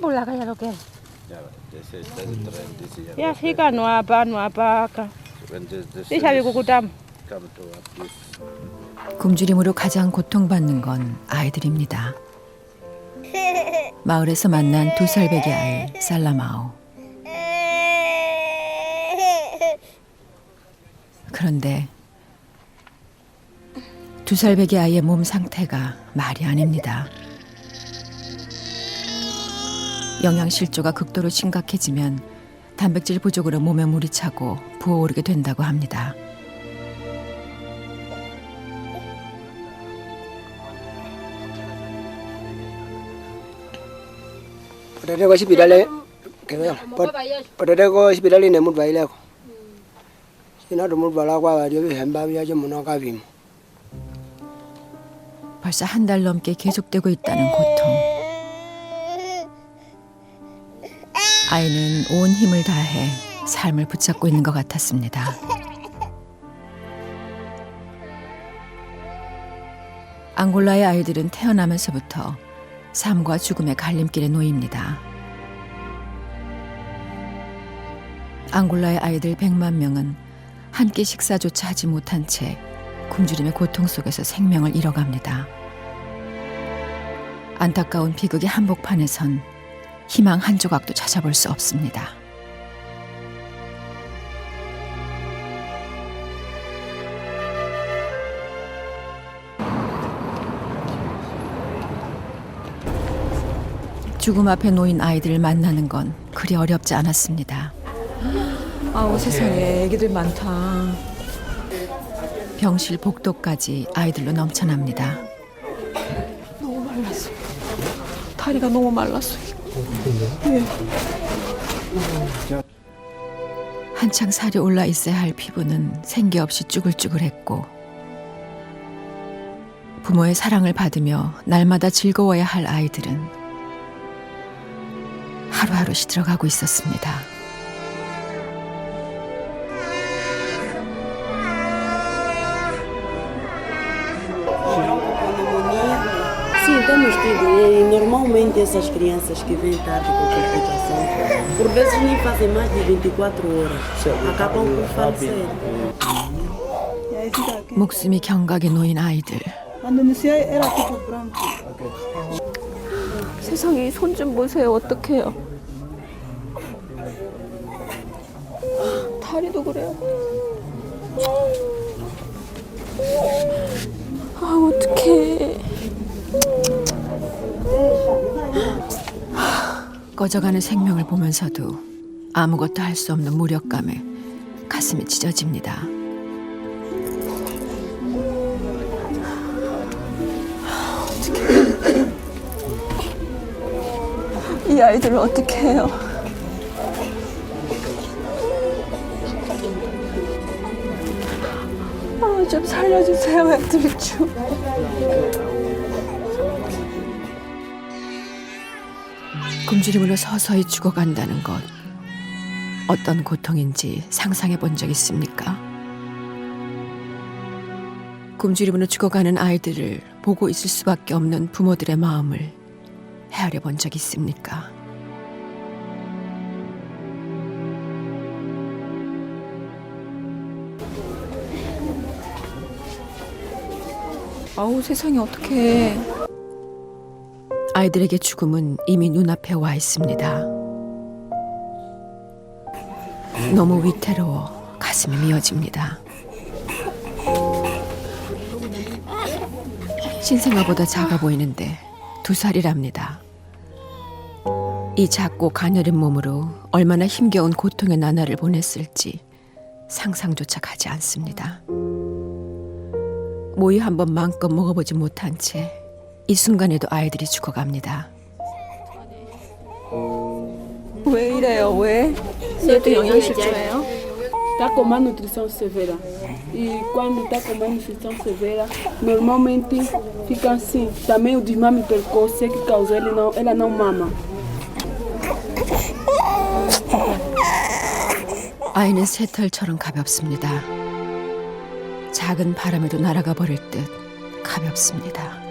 lo que. Ya, trend this year. Ya fika no apa no apa ka. When this, this Di sabi is ko kutam. come to up this 굶주림으로 가장 고통받는 건 아이들입니다. 마을에서 만난 두 살배기 아이 살라마오. 그런데 두 살배기 아이의 몸 상태가 말이 아닙니다. 영양실조가 극도로 심각해지면 단백질 부족으로 몸에 물이 차고 부어오르게 된다고 합니다. Ne. Sina kwa hemba muno ka. 벌써 한 달 넘게 계속되고 있다는 고통. 아이는 온 힘을 다해 삶을 붙잡고 있는 것 같았습니다. 앙골라의 아이들은 태어나면서부터 삶과 죽음의 갈림길에 놓입니다. 앙골라의 아이들 100만 명은 한 끼 식사조차 하지 못한 채 굶주림의 고통 속에서 생명을 잃어갑니다. 안타까운 비극의 한복판에선 희망 한 조각도 찾아볼 수 없습니다. 죽음 앞에 놓인 아이들을 만나는 건 그리 어렵지 않았습니다. 아우 세상에 애기들 많다. 병실 복도까지 아이들로 넘쳐납니다. 너무 말랐어. 다리가 너무 말랐어. 한창 살이 올라 있어야 할 피부는 생기 없이 쭈글쭈글했고 부모의 사랑을 받으며 날마다 즐거워야 할 아이들은 하루하루 시들어가고 있었습니다. Temos tido. E normalmente essas crianças que vêm tarde com complicação, por vezes nem fazem mais de 24 horas. Acabam por falecer. 목숨이 경각에 놓인 아이들. 세상에 손 좀 보세요. 어떡해요. 다리도 그래요. 아 어떡해. 꺼져가는 생명을 보면서도 아무것도 할 수 없는 무력감에 가슴이 찢어집니다. 이 아이들을 어떻게 해요? 아, 좀 살려주세요, 애들 좀. 굶주림으로 서서히 죽어간다는 것. 어떤 고통인지 상상해 본 적 있습니까? 굶주림으로 죽어가는 아이들을 보고 있을 수밖에 없는 부모들의 마음을 헤아려 본 적 있습니까? 아우, 세상에 어떡해. 아이들에게 죽음은 이미 눈앞에 와 있습니다. 너무 위태로워 가슴이 미어집니다. 신생아보다 작아 보이는데 두 살이랍니다. 이 작고 가녀린 몸으로 얼마나 힘겨운 고통의 나날을 보냈을지 상상조차 가지 않습니다. 모이 한번 마음껏 먹어보지 못한 채 이 순간에도 아이들이 죽어갑니다. 왜 이래요, 왜? 얘도 영양실조예요? Está com má nutrição severa. E quando está com má nutrição severa, normalmente fica assim. Também o desmame precoce é que causa ele não, ela não mama. 아이는 새털처럼 가볍습니다. 작은 바람에도 날아가 버릴 듯 가볍습니다.